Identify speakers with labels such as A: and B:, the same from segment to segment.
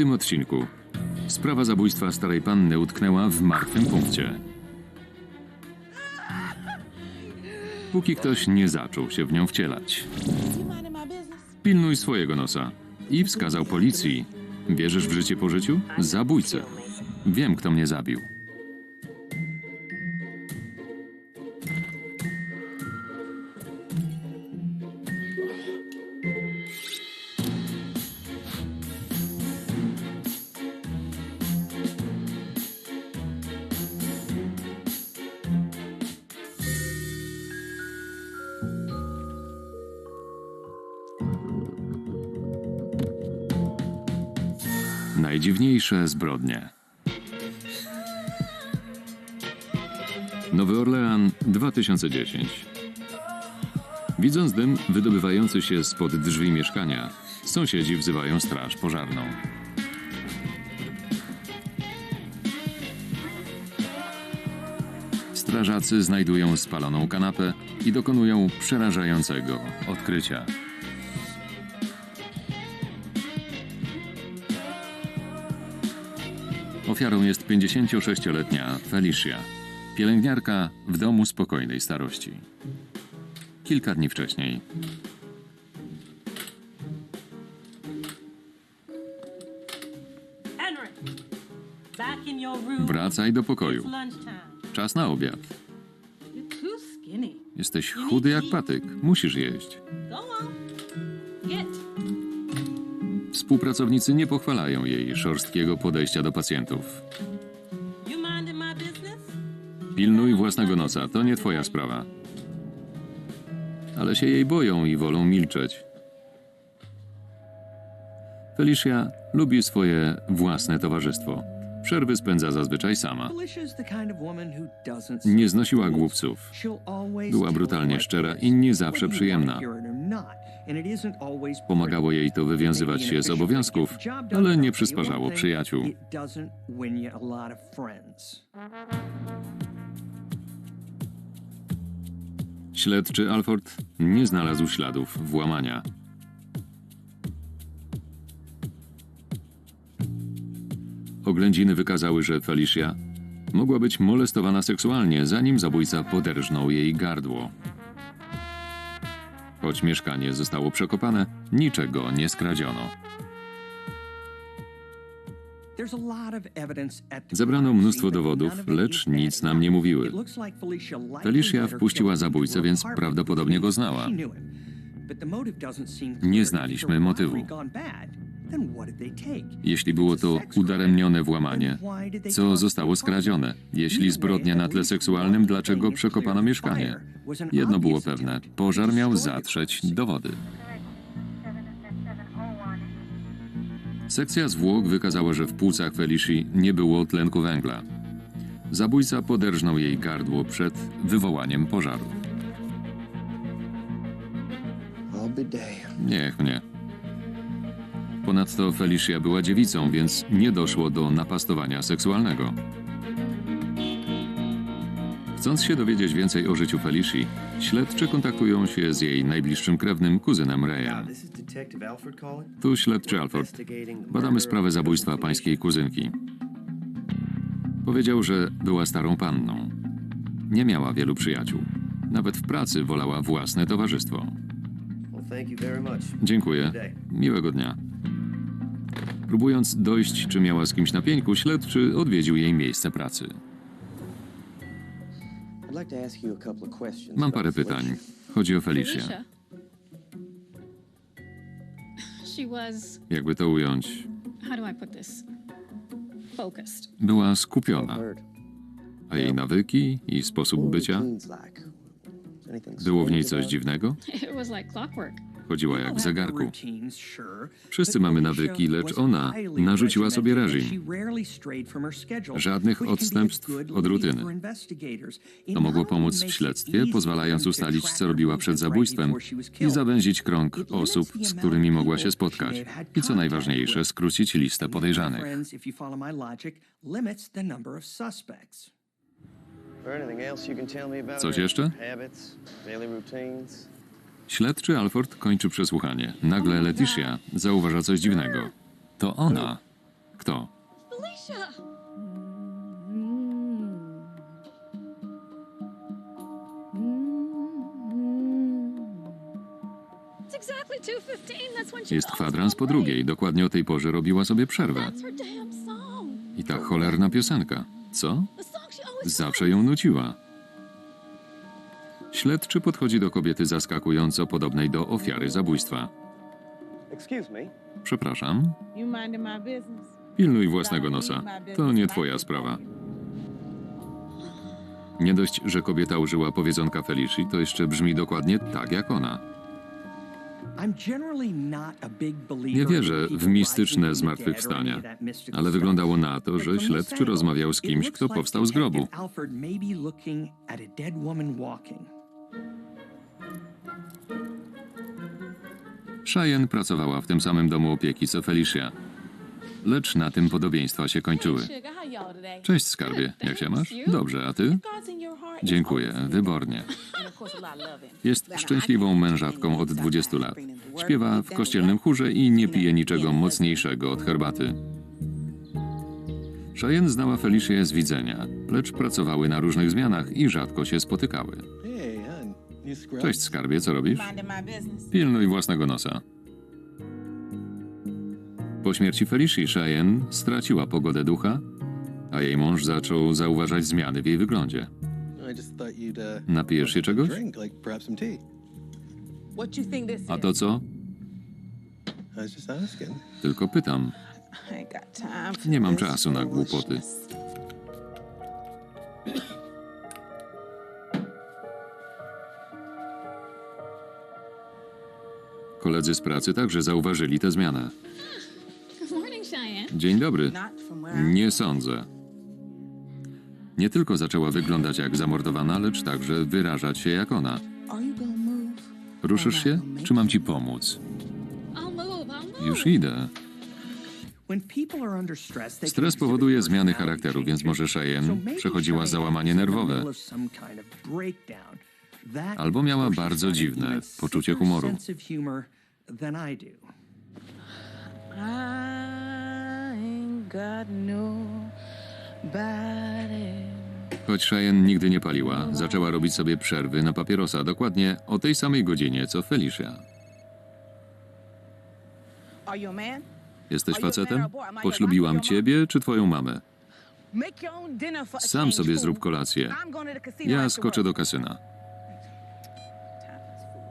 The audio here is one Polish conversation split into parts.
A: tym odcinku. Sprawa zabójstwa starej panny utknęła w martwym punkcie. Póki ktoś nie zaczął się w nią wcielać. Pilnuj swojego nosa. I wskazał policji. Wierzysz w życie po życiu? Zabójcę. Wiem, kto mnie zabił. Najdziwniejsze zbrodnie. Nowy Orlean 2010. Widząc dym wydobywający się spod drzwi mieszkania, sąsiedzi wzywają straż pożarną. Strażacy znajdują spaloną kanapę i dokonują przerażającego odkrycia. Ofiarą jest 56-letnia Felicia, pielęgniarka w domu spokojnej starości. Kilka dni wcześniej wracaj do pokoju. Czas na obiad. Jesteś chudy jak patyk. Musisz jeść. Współpracownicy nie pochwalają jej szorstkiego podejścia do pacjentów. Pilnuj własnego nosa, to nie twoja sprawa. Ale się jej boją i wolą milczeć. Felicia lubi swoje własne towarzystwo. Przerwy spędza zazwyczaj sama. Nie znosiła głupców. Była brutalnie szczera i nie zawsze przyjemna. Pomagało jej to wywiązywać się z obowiązków, ale nie przysparzało przyjaciół. Śledczy Alford nie znalazł śladów włamania. Oględziny wykazały, że Felicia mogła być molestowana seksualnie, zanim zabójca poderżnął jej gardło. Choć mieszkanie zostało przekopane, niczego nie skradziono.
B: Zebrano mnóstwo dowodów, lecz nic nam nie mówiły.
A: Felicia wpuściła zabójcę, więc prawdopodobnie go znała. Nie znaliśmy motywu. Jeśli było to udaremnione włamanie, co zostało skradzione? Jeśli zbrodnia na tle seksualnym, dlaczego przekopano mieszkanie? Jedno było pewne: pożar miał zatrzeć dowody. Sekcja zwłok wykazała, że w płucach Felici nie było tlenku węgla. Zabójca poderżnął jej gardło przed wywołaniem pożaru. Niech mnie. Ponadto Felicia była dziewicą, więc nie doszło do napastowania seksualnego. Chcąc się dowiedzieć więcej o życiu Felici, śledczy kontaktują się z jej najbliższym krewnym, kuzynem Rayem. Tu śledczy Alford. Badamy sprawę zabójstwa pańskiej kuzynki. Powiedział, że była starą panną. Nie miała wielu przyjaciół. Nawet w pracy wolała własne towarzystwo. Dziękuję. Miłego dnia. Próbując dojść, czy miała z kimś na pieńku, śledczy odwiedził jej miejsce pracy. Mam parę pytań. Chodzi o Felicję.
C: Felicia.
A: Jakby to ująć, była skupiona. A jej nawyki i sposób bycia? Było w niej coś dziwnego? Chodziła jak w zegarku. Wszyscy mamy nawyki, lecz ona narzuciła sobie reżim. Żadnych odstępstw od rutyny. To mogło pomóc w śledztwie, pozwalając ustalić, co robiła przed zabójstwem i zawęzić krąg osób, z którymi mogła się spotkać. I co najważniejsze, skrócić listę podejrzanych. Coś jeszcze? Śledczy Alford kończy przesłuchanie. Nagle Leticia zauważa coś dziwnego. To ona. kto.
C: Felicia! It's exactly 2:15. That's when she
A: Jest kwadrans po drugiej. Dokładnie o tej porze robiła sobie przerwę.
C: That's her damn song.
A: I ta cholerna piosenka. Co?
C: The song she always
A: Zawsze ją nuciła. Śledczy podchodzi do kobiety zaskakująco podobnej do ofiary zabójstwa. Przepraszam,
D: You minding my business?
A: pilnuj własnego nosa. To nie twoja sprawa. Nie dość, że kobieta użyła powiedzonka Felici, to jeszcze brzmi dokładnie tak jak ona.
B: Nie wierzę w mistyczne zmartwychwstania, ale wyglądało na to, że śledczy rozmawiał z kimś, kto powstał z grobu.
A: Cheyenne pracowała w tym samym domu opieki co Felicia. Lecz na tym podobieństwa się kończyły. Cześć skarbie, jak się masz? Dobrze, a ty? Dziękuję, wybornie. Jest szczęśliwą mężatką od 20 lat. Śpiewa w kościelnym chórze i nie pije niczego mocniejszego od herbaty. Cheyenne znała Felicię z widzenia, lecz pracowały na różnych zmianach i rzadko się spotykały. Cześć skarbie, co robisz? Pilnuj własnego nosa. Po śmierci Felicia Cheyenne straciła pogodę ducha, a jej mąż zaczął zauważać zmiany w jej wyglądzie.
E: You'd, uh,
A: Napijesz się czegoś? A to co? Tylko pytam. Nie mam czasu na głupoty. Koledzy z pracy także zauważyli tę zmianę. Dzień dobry. Nie sądzę. Nie tylko zaczęła wyglądać jak zamordowana, lecz także wyrażać się jak ona. Ruszysz się? Czy mam ci pomóc? Już idę. Stres powoduje zmiany charakteru, więc może Cheyenne przechodziła załamanie nerwowe. Albo miała bardzo dziwne poczucie humoru. Choć Cheyenne nigdy nie paliła, zaczęła robić sobie przerwy na papierosa dokładnie o tej samej godzinie co Felicia. Jesteś facetem? Poślubiłam ciebie czy twoją mamę? Sam sobie zrób kolację. Ja skoczę do kasyna.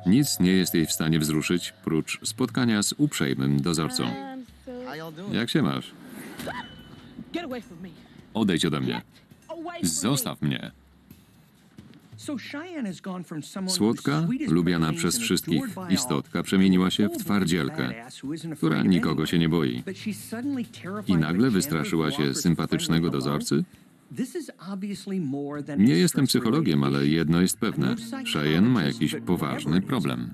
A: Nic nie jest jej w stanie wzruszyć, prócz spotkania z uprzejmym dozorcą. Jak się masz? Odejdź ode mnie. Zostaw mnie.
B: Słodka,
A: lubiana przez wszystkich istotka przemieniła się w twardzielkę, która nikogo się nie boi. I nagle wystraszyła się sympatycznego dozorcy? Nie jestem psychologiem, ale jedno jest pewne. Cheyenne ma jakiś poważny problem.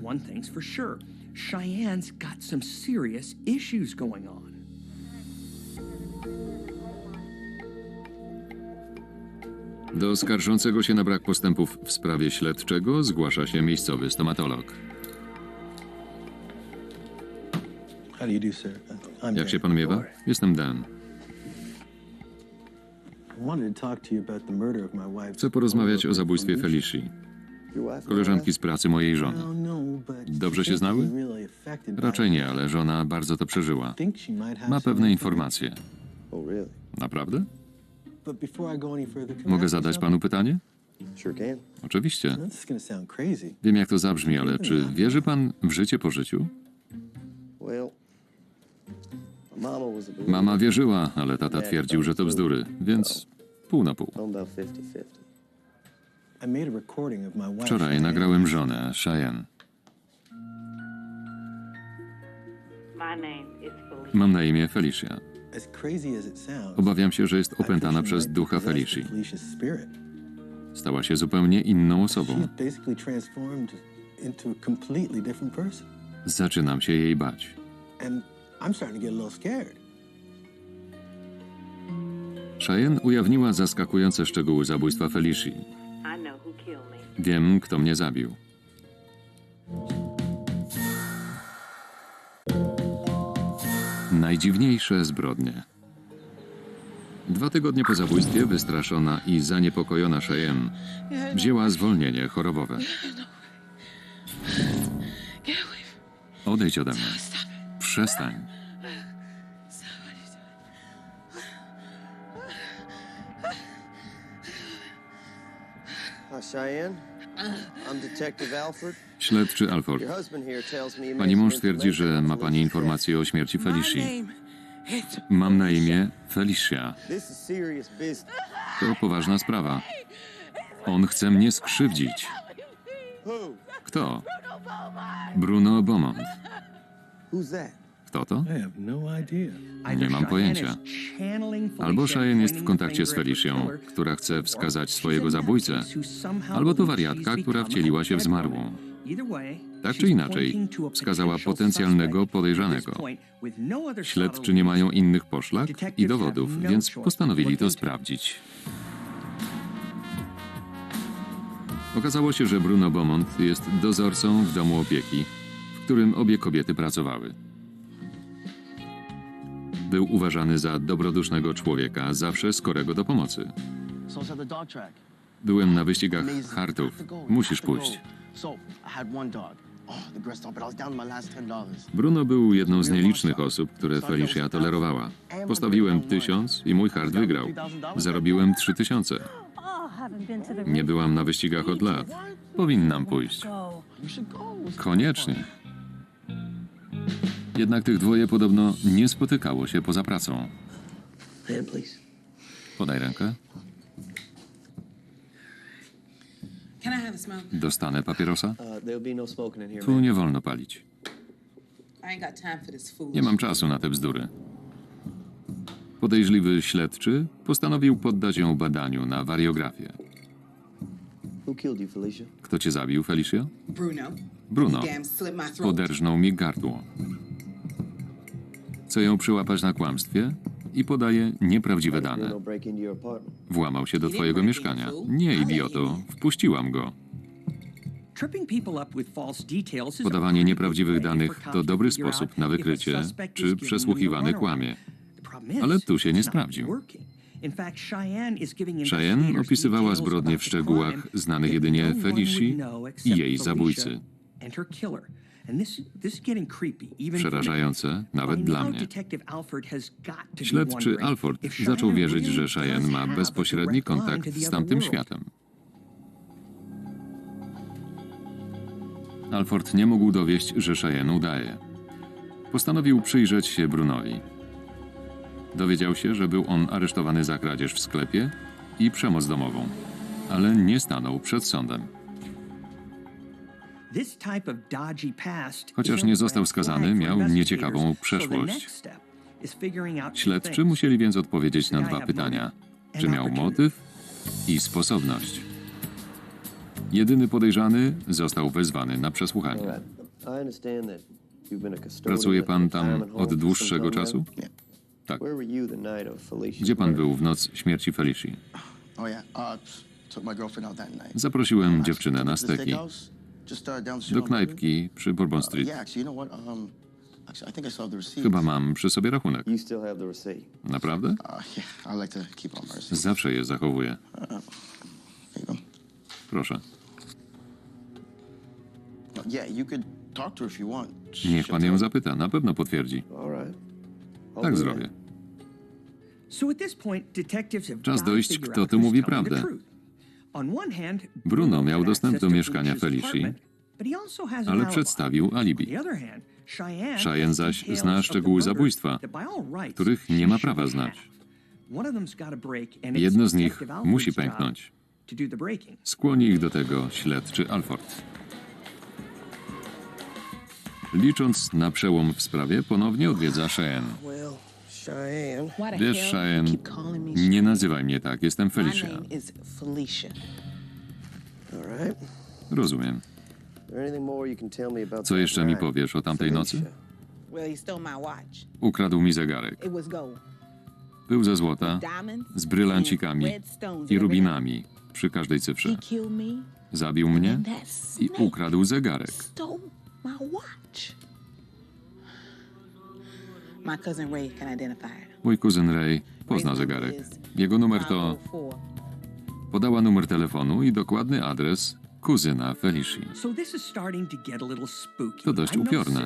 B: Cheyenne's got some serious issues going on.
A: Do skarżącego się na brak postępów w sprawie śledczego zgłasza się miejscowy stomatolog. Jak się pan miewa? Jestem Dan. Chcę porozmawiać o zabójstwie Felici, koleżanki z pracy mojej żony.
E: No, but
A: Dobrze się znały? Raczej nie, ale żona bardzo to przeżyła. Ma pewne informacje.
F: Oh?
A: Naprawdę? Mogę zadać panu pytanie? Oczywiście. Wiem, jak to zabrzmi, ale czy wierzy pan w życie po życiu?
F: Mama
A: wierzyła, ale tata twierdził, że to bzdury, więc pół na pół.
F: I'm about 50-50.
E: I made a recording of my wife.
A: Wczoraj nagrałem żonę, Cheyenne. Mam na imię Felicia. Obawiam się, że jest opętana przez ducha Felici. Stała się zupełnie inną osobą. Zaczynam się jej bać.
E: I'm starting to get a little scared.
A: Cheyenne ujawniła zaskakujące szczegóły zabójstwa Felici.
G: I know who killed me.
A: Wiem, kto mnie zabił. Najdziwniejsze zbrodnie. Dwa tygodnie po zabójstwie wystraszona i zaniepokojona Cheyenne wzięła zwolnienie chorobowe. Odejdź ode mnie. Przestań. Śledczy Alford. Pani mąż twierdzi, że ma pani
F: Felicia's
A: informację o śmierci Felicia.
D: It's
A: Mam na imię Felicia. To poważna sprawa. On chce mnie skrzywdzić. Kto? Bruno Beaumont. Kto to?
E: No.
A: Nie mam pojęcia. Albo Cheyenne jest w kontakcie z Felicją, która chce wskazać swojego zabójcę, albo to wariatka, która wcieliła się w zmarłą.
B: Tak czy inaczej, wskazała potencjalnego podejrzanego. Śledczy nie mają innych poszlak i dowodów, więc postanowili to sprawdzić.
A: Okazało się, że Bruno Beaumont jest dozorcą w domu opieki, w którym obie kobiety pracowały. Był uważany za dobrodusznego człowieka, zawsze skorego do pomocy. Byłem na wyścigach hartów. Musisz pójść.
H: Oh.
A: Bruno był jedną z nielicznych osób, które Felicia tolerowała. Postawiłem tysiąc i mój hart wygrał. Zarobiłem trzy tysiące. Nie byłam na wyścigach od lat. Powinnam pójść. Koniecznie. Jednak tych dwoje podobno nie spotykało się poza pracą.
F: Please.
A: Podaj rękę.
I: Can I have a smoke?
A: Dostanę papierosa?
F: Uh, there'll be no smoking in here,
A: Tu
F: man.
A: nie wolno palić.
I: I ain't got time for this fool.
A: Nie mam czasu na te bzdury. Podejrzliwy śledczy postanowił poddać ją badaniu na wariografię.
F: Who killed you, Felicia?
A: Kto cię zabił, Felicio?
I: Bruno.
A: Bruno.
I: He damn slit my throat.
A: Poderżnął mi gardło. Chce ją przyłapać na kłamstwie i podaje nieprawdziwe dane. Włamał się do twojego mieszkania. Nie, idioto. Wpuściłam go. Podawanie nieprawdziwych danych to dobry sposób na wykrycie, czy przesłuchiwany kłamie. Ale tu się nie sprawdził. Cheyenne opisywała zbrodnie w szczegółach znanych jedynie Felicji i jej zabójcy. Przerażające nawet dla mnie. Śledczy Alford zaczął wierzyć, że Cheyenne ma bezpośredni kontakt z tamtym światem. Alford nie mógł dowieść, że Cheyenne udaje. Postanowił przyjrzeć się Brunowi. Dowiedział się, że był on aresztowany za kradzież w sklepie i przemoc domową, ale nie stanął przed sądem.
B: Chociaż nie został skazany, miał nieciekawą przeszłość.
A: Śledczy musieli więc odpowiedzieć na dwa pytania: czy miał motyw i sposobność. Jedyny podejrzany został wezwany na przesłuchanie. Pracuje pan tam od dłuższego czasu? Tak. Gdzie pan był w noc śmierci Felicji?
H: Oh. Uh.
A: Zaprosiłem dziewczynę na steki. Do knajpki przy Bourbon Street.
H: yeah, actually, you know what? Um, actually, I think I saw the receipt.
A: Chyba mam przy sobie rachunek.
F: You still have the receipt.
A: Naprawdę?
H: Uh, yeah, I like to keep all my receipts.
A: Zawsze je zachowuję. Proszę.
H: Uh, Yeah, you could talk to her if you want.
A: Niech pan ją zapyta, na pewno potwierdzi.
F: All right. I'll
A: Tak zrobię.
B: Czas dojść, kto tu mówi prawdę.
A: Bruno miał dostęp do mieszkania Felicji, ale przedstawił alibi.
B: Cheyenne zaś zna szczegóły zabójstwa,
A: których nie ma prawa znać. Jedno z nich musi pęknąć. Skłoni ich do tego śledczy Alford. Licząc na przełom w sprawie, ponownie odwiedza Cheyenne. Wiesz, Cheyenne, nie nazywaj mnie tak, jestem Felicia. Rozumiem. Co jeszcze mi powiesz o tamtej nocy? Ukradł mi zegarek.
I: It was gold.
A: Był ze złota, z brylancikami i rubinami przy każdej cyfrze. Zabił mnie i ukradł zegarek.
I: Stole my watch. My cousin Ray can identify it.
A: Mój kuzyn Ray pozna zegarek. Jego numer to... Podała numer telefonu i dokładny adres kuzyna Felicia.
B: To dość upiorne.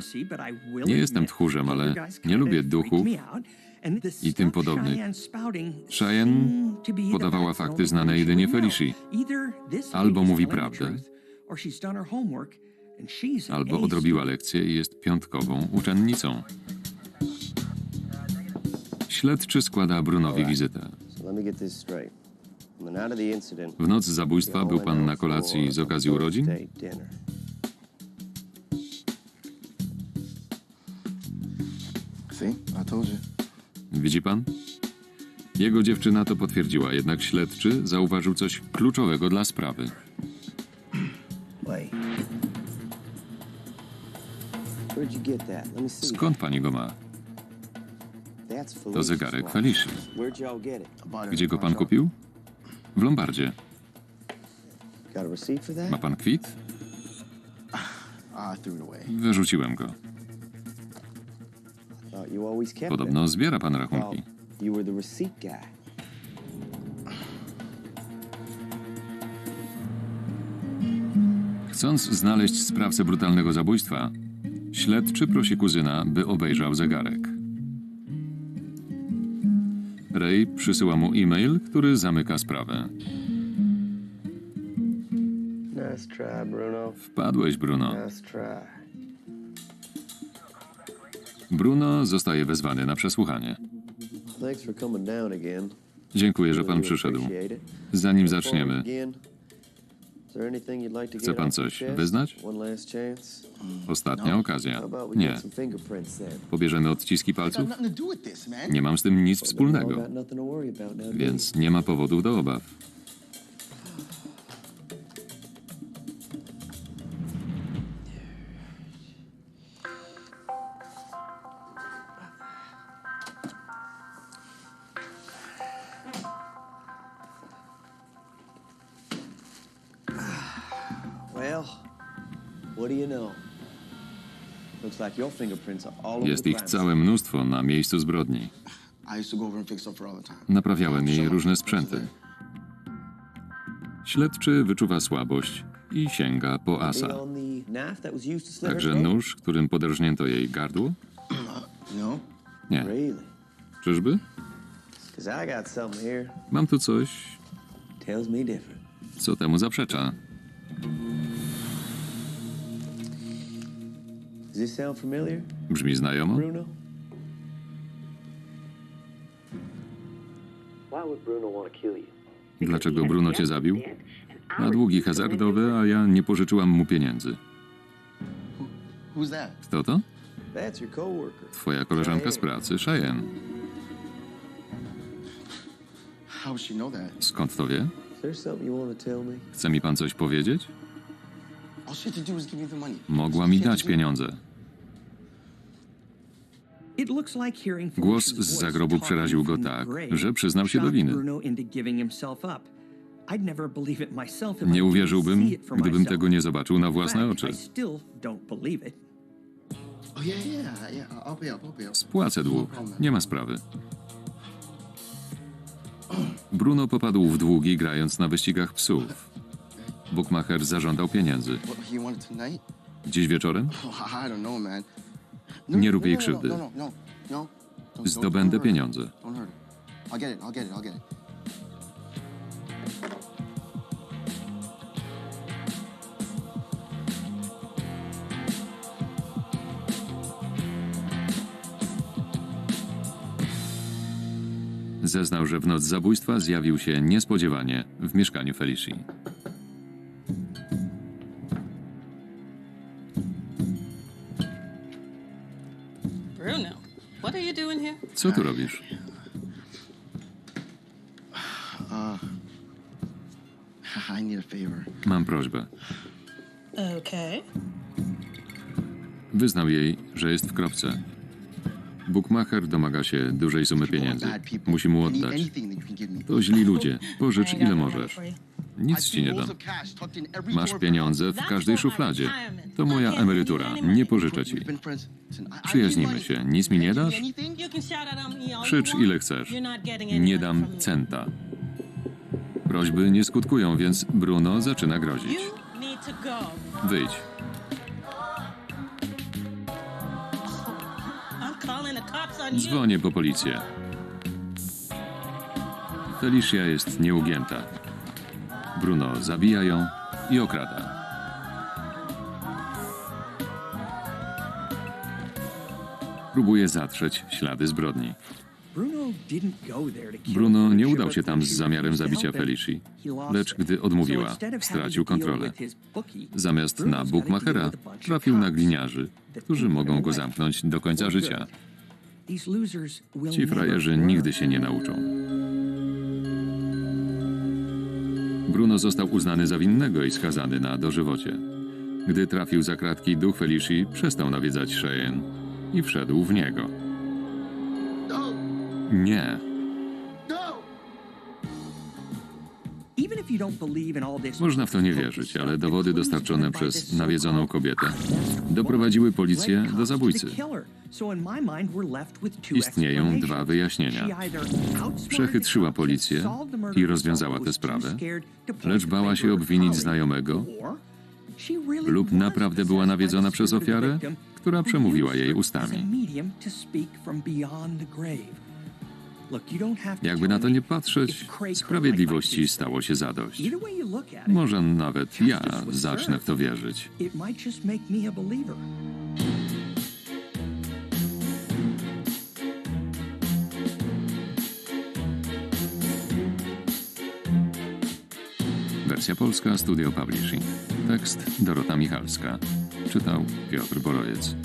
B: Nie jestem tchórzem, ale nie lubię duchów
A: i tym podobnych. Cheyenne podawała fakty znane jedynie Felicia.
B: Albo mówi prawdę,
A: Albo odrobiła lekcję i jest piątkową uczennicą. Śledczy składa Brunowi wizytę. W noc zabójstwa był pan na kolacji z okazji urodzin? Widzi pan? Jego dziewczyna to potwierdziła, jednak śledczy zauważył coś kluczowego dla sprawy. Skąd pani go ma?
H: I bought it
A: Gdzie go pan kupił? W Lombardzie. Ma pan kwit? Wyrzuciłem go. Podobno zbiera pan rachunki. Chcąc znaleźć sprawcę brutalnego zabójstwa, śledczy prosi kuzyna, by obejrzał zegarek. Przysyła mu e-mail, który zamyka sprawę.
F: Nice try, Bruno.
A: Wpadłeś, Bruno.
F: Nice try.
A: Bruno zostaje wezwany na przesłuchanie.
F: Thanks for coming down again.
A: Dziękuję, że pan przyszedł. Zanim zaczniemy, Chce pan coś wyznać?
F: One last chance?
A: ostatnia okazja.
F: How about we
A: Nie.
F: get some fingerprints then?
A: Pobierzemy odciski
H: Got
A: palców?
H: nothing to do with this, man.
A: Nie mam z tym nic wspólnego,
F: got nothing to worry about now, do you?
A: więc nie ma powodów do obaw. Jest ich całe mnóstwo na miejscu zbrodni. Naprawiałem jej różne sprzęty. Śledczy wyczuwa słabość i sięga po asa.
F: Be on the knife that was used to slit her
A: Także nóż, którym poderżnięto jej gardło?
H: No?
A: Nie. Czyżby? Mam tu coś, co temu zaprzecza.
G: Kill you?
A: Dlaczego Bruno cię zabił? Ma długi hazardowe, a ja nie pożyczyłam mu pieniędzy. Kto to? Twoja koleżanka z pracy, Cheyenne. Skąd to wie? Chce mi pan coś powiedzieć? Mogła mi dać pieniądze.
B: Głos z zagrobu przeraził go tak, że przyznał się do winy.
A: Nie uwierzyłbym, gdybym tego nie zobaczył na własne oczy.
H: Oh, yeah, yeah, yeah. I'll pay up, I'll pay up.
A: Spłacę dług. Nie ma sprawy. Bruno popadł w długi grając na wyścigach psów. Bookmacher zażądał pieniędzy. Dziś wieczorem Nie rób jej
H: no,
A: krzywdy.
H: No, no, no, no.
A: Zdobędę pieniądze. Zeznał, że w noc zabójstwa zjawił się niespodziewanie w mieszkaniu Felicia. Co tu robisz?
H: I need a favor.
A: Mam prośbę.
J: Okay.
A: Wyznał jej, że jest w kropce. Bookmacher domaga się dużej sumy pieniędzy. Musi mu
H: I need
A: oddać. To źli ludzie. Pożycz ile możesz. Nic ci nie dam. Masz pieniądze w każdej szufladzie. To moja emerytura. Nie pożyczę ci. Przyjaźnimy się. Nic mi nie dasz? Krzycz ile chcesz. Nie dam centa. Prośby nie skutkują, więc Bruno zaczyna grozić. Wyjdź. Dzwonię po policję. Felicia jest nieugięta. Bruno zabija ją i okrada. Próbuje zatrzeć ślady zbrodni. Bruno nie udał się tam z zamiarem zabicia Felici, lecz gdy odmówiła, stracił kontrolę. Zamiast na Bookmachera trafił na gliniarzy, którzy mogą go zamknąć do końca życia. Ci frajerzy nigdy się nie nauczą. Bruno został uznany za winnego i skazany na dożywocie. Gdy trafił za kratki, duch Felici przestał nawiedzać Cheyenne i wszedł w niego. Nie. Można w to nie wierzyć, ale dowody dostarczone przez nawiedzoną kobietę doprowadziły policję do zabójcy. Istnieją dwa wyjaśnienia. Przechytrzyła policję i rozwiązała tę sprawę, lecz bała się obwinić znajomego, lub naprawdę była nawiedzona przez ofiarę, która przemówiła jej ustami. Jakby na to nie patrzeć, sprawiedliwości stało się zadość. Może nawet ja zacznę w to wierzyć. Wersja polska Studio Publishing. Tekst Dorota Michalska. Czytał Piotr Borojec.